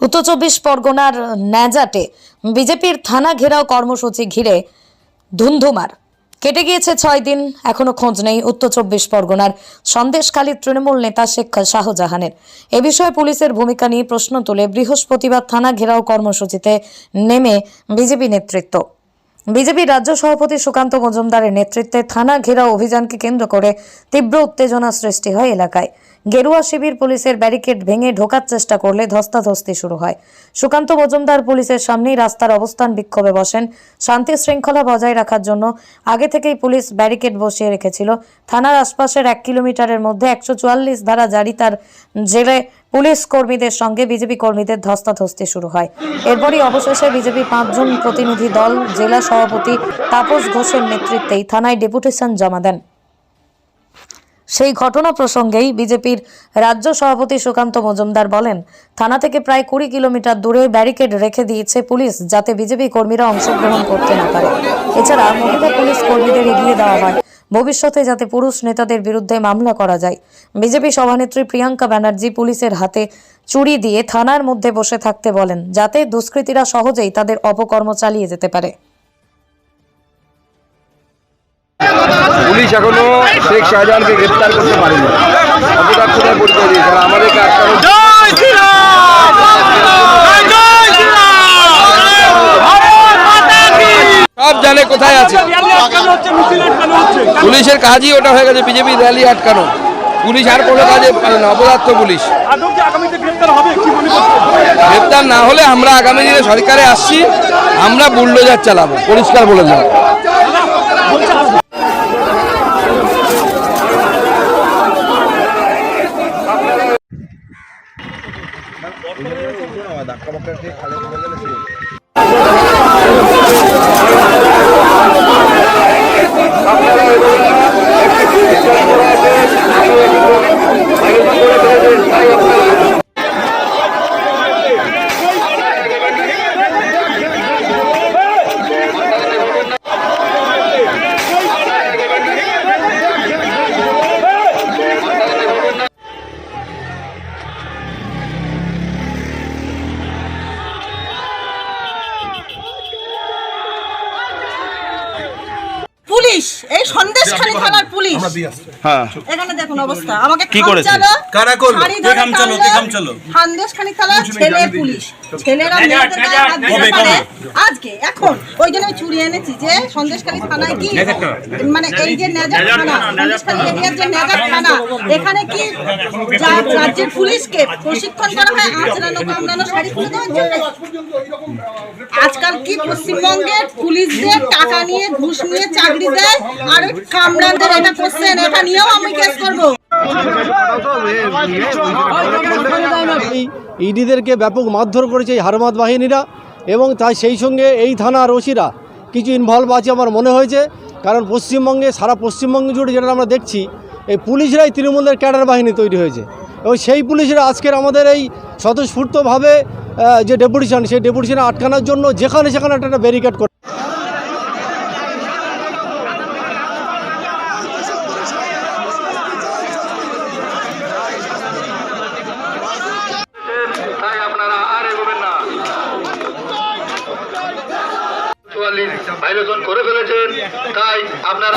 উত্তর চব্বিশ পরগনার ন্যাজাটে বিজেপির থানা ঘেরাও কর্মসূচি ঘিরে ধুন্ধুমার। কেটে গিয়েছে ছয় দিন, এখনও খোঁজ নেই উত্তর চব্বিশ পরগনার সন্দেশখালীর তৃণমূল নেতা শেখ শাহজাহানের। এ বিষয়ে পুলিশের ভূমিকা নিয়ে প্রশ্ন তুলে বৃহস্পতিবার থানা ঘেরাও কর্মসূচিতে নেমে বিজেপি নেতৃত্ব। বিজেপির রাজ্য সভাপতি সুকান্ত মজুমদারের নেতৃত্বে থানা ঘেরাও অভিযানকে কেন্দ্র করে তীব্র উত্তেজনা সৃষ্টি হয় এলাকায়। গেরুয়া শিবির পুলিশের ব্যারিকেড ভেঙে ঢোকার চেষ্টা করলে ধস্তাধস্তি শুরু হয়। সুকান্ত মজুমদার পুলিশের সামনেই রাস্তার অবস্থান বিক্ষোভে বসেন। শান্তি শৃঙ্খলা বজায় রাখার জন্য আগে থেকেই পুলিশ ব্যারিকেড বসিয়ে রেখেছিল। থানার আশপাশের এক কিলোমিটারের মধ্যে একশো চুয়াল্লিশ ধারা জারি তার জেলে পুলিশ কর্মীদের সঙ্গে বিজেপি কর্মীদের ধস্তাধস্তি শুরু হয়। এরপরই অবশেষে বিজেপি পাঁচজন প্রতিনিধি দল, জেলা সভাপতি তাপস ঘোষের নেতৃত্বেই থানায় ডেপুটেশন জমা দেন। সেই ঘটনা প্রসঙ্গেই বিজেপির রাজ্য সভাপতি সুকান্ত মজুমদার বলেন, থানা থেকে প্রায় কুড়ি কিলোমিটার দূরে ব্যারিকেড রেখে দিয়েছে পুলিশ যাতে বিজেপি কর্মীরা অংশগ্রহণ করতে না পারে। এছাড়া মহিলা পুলিশ কর্মীদের এগিয়ে দেওয়া হয়। ভবিষ্যতে যাতে পুরুষ নেতাদের বিরুদ্ধে মামলা করা যায়। বিজেপি সভানেত্রী প্রিয়াঙ্কা ব্যানার্জি পুলিশের হাতে চুরি দিয়ে থানার মধ্যে বসে থাকতে বলেন, যাতে দুষ্কৃতীরা সহজেই তাদের অপকর্ম চালিয়ে যেতে পারে। পুলিশ এখনও শেখ শাহজাহানকে গ্রেপ্তার করতে পারেনি। অপরাধ কোথায় পরিচয় দিয়েছে। আমাদেরকে আটকানোর সব জানে কোথায় আছে। পুলিশের কাজই ওটা হয়ে গেছে, বিজেপি র্যালি আটকানো। পুলিশ আর কোনো কাজে পারে না, অপদার্থ পুলিশ। গ্রেপ্তার না হলে আমরা আগামী দিনে সরকারে আসছি, আমরা বুলডোজার চালাবো। পরিষ্কার বলে দেবো। পুলিশ এই সন্দেশখালী থানার পুলিশ। হ্যাঁ। এখানে দেখুন অবস্থা। আমাকে কি করেছে? কারা করল? কে ধরে খামচালো? কে সন্দেশখালী থানার ছেলে পুলিশ। ছেলেরা মেয়েদের গায়ে হাত দিতে পারে। আজকে এখন। ওই জন্য আমি চুরি এনেছি যে সন্দেশখালী থানায় কি মানে এই যে নেজার থানা সন্দেশখালী এরিয়ার যে নেজার থানা এখানে কি রাজ্যের পুলিশকে প্রশিক্ষণ করা হয়? আচরানো কামড়ানো শাড়ি খুলে দেওয়ার জন্য। আজকাল কি পশ্চিমবঙ্গের পুলিশদের টাকা নিয়ে ঘুষ নিয়ে চাকরি দেয়? কামরানদের এটা করছেন, এটা নিয়েও আমি কেস করব। ইডিদেরকে ব্যাপক মারধর করেছে এই হারমাদ বাহিনীরা এবং তাই সেই সঙ্গে এই থানার ওসিরা কিছু ইনভলভ আছে আমার মনে হয়েছে, কারণ পশ্চিমবঙ্গে, সারা পশ্চিমবঙ্গ জুড়ে যেটা আমরা দেখছি, এই পুলিশরাই তৃণমূলের ক্যাডার বাহিনী তৈরি হয়েছে। এবং সেই পুলিশরা আজকের আমাদের এই স্বতঃস্ফূর্তভাবে যে ডেপুটেশন, সেই ডেপুটেশনে আটকানোর জন্য যেখানে সেখানে একটা একটা ব্যারিকেড করে তাই আপনারা আর এগোবেন না চুয়াল্লিশ আয়োজন করে ফেলেছেন তাই আপনারা